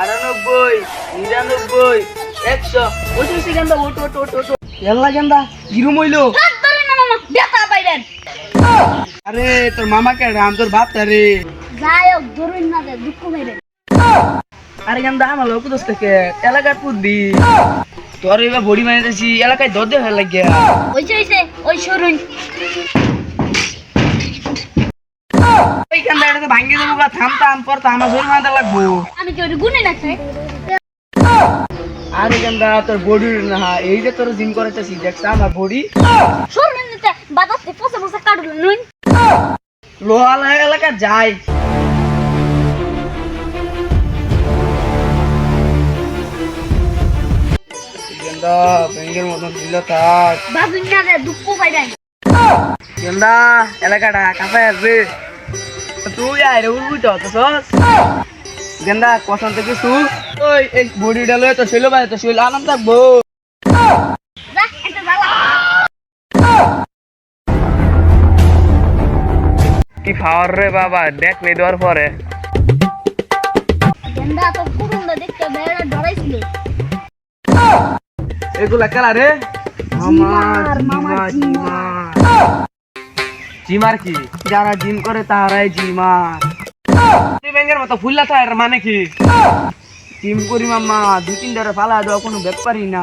আটানব্বই নিরানব্বই একশো পঁচিশ গেন্দা ওট ওট ওট ওট এল্লা গেন্দা কিরম হইল হাত ধরে না মামা ব্যথা পাইলেন। আরে তোর মামাকে রাম তোর বাপ রে। যাই হোক ধরুন না যে দুঃখ পাইলেন। আরে গেন্দা আমার লোক দোষ থেকে এলাকার পুদ্দি তোর এবার বড়ি মারিতেছি এলাকায় দর লাগিয়া। হইছে হইছে ওই সরুন। এটা ভাঙ্গি দেবো গা থাম থাম পর তো আমার শরীর মাথা লাগবো। আমি কি ওটা গুনে রাখছি আরে গেন্দা তোর বডি না এই যে তোর জিম করেছিস দেখছ আমার বডি। সরুন নিতে বাতাসে পচে পচে কাটুন নুন। লোহালা এলাকা যাই। গেন্দা ব্যাংকের মতন ছিল থাক। বাজুন না দুঃখ পাইলেন গেন্দা এলাকাটা কাঁপায় আসবে। তুই আয় রে উঠবি তো তো সস। গেন্দা কখন থেকে তু ওই এই বডিটা লয়ে তো শৈল ভাই তো শৈল আরাম থাকব। কি খাওয়ার রে বাবা দেখ নে দেওয়ার পরে। এগুলা কালা রে? জিমার, মামা, জিমার কি? যারা জিম করে তারাই জিমার। ব্যাংকের মতো ফুল্লা থাকে মানে কি? জিম করি মামা দু তিন ধরে ফালা দেওয়া কোনো ব্যাপারই না।